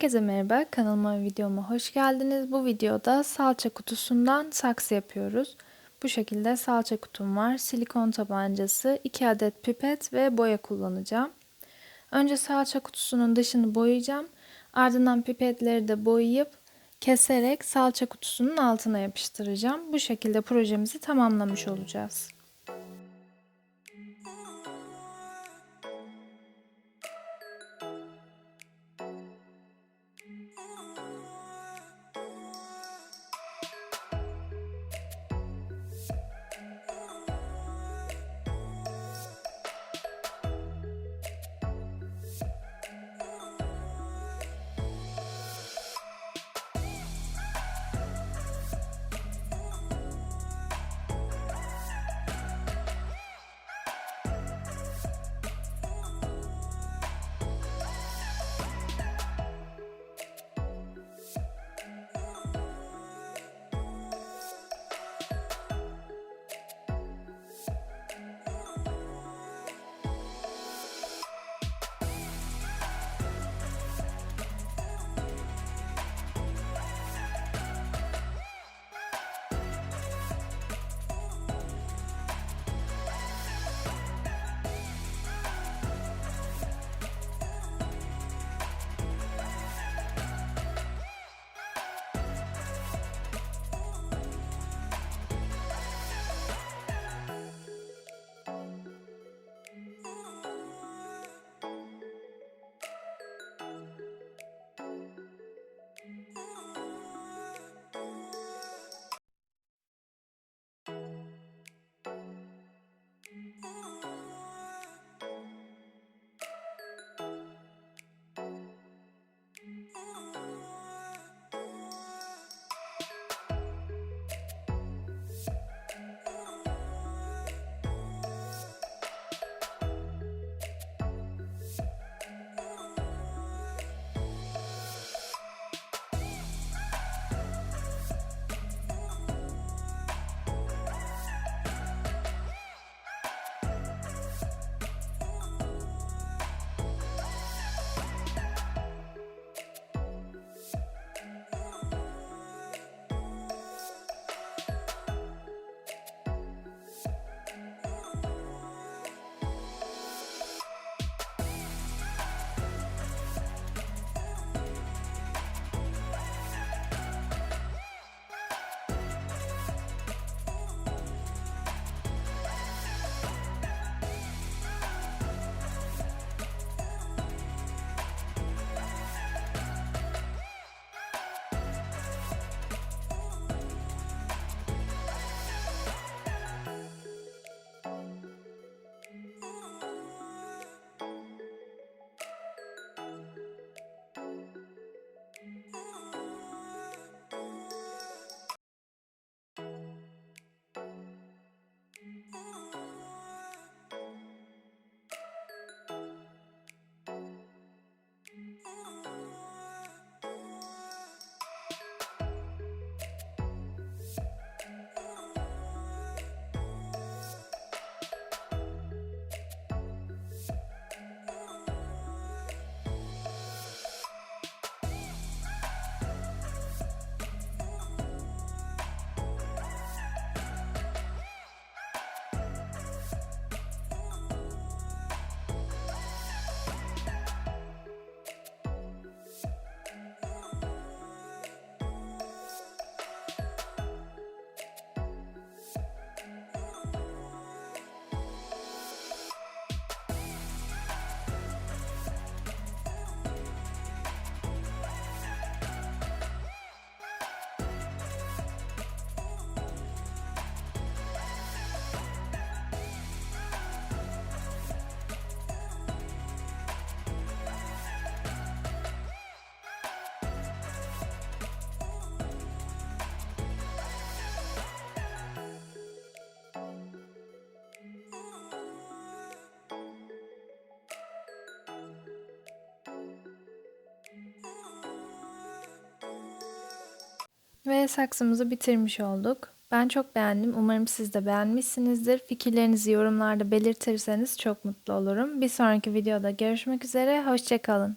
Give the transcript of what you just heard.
Herkese merhaba, kanalıma videoma hoş geldiniz. Bu videoda salça kutusundan saksı yapıyoruz. Bu şekilde salça kutum var. Silikon tabancası, 2 adet pipet ve boya kullanacağım. Önce salça kutusunun dışını boyayacağım. Ardından pipetleri de boyayıp keserek salça kutusunun altına yapıştıracağım. Bu şekilde projemizi tamamlamış olacağız. Ve saksımızı bitirmiş olduk. Ben çok beğendim. Umarım siz de beğenmişsinizdir. Fikirlerinizi yorumlarda belirtirseniz çok mutlu olurum. Bir sonraki videoda görüşmek üzere. Hoşçakalın.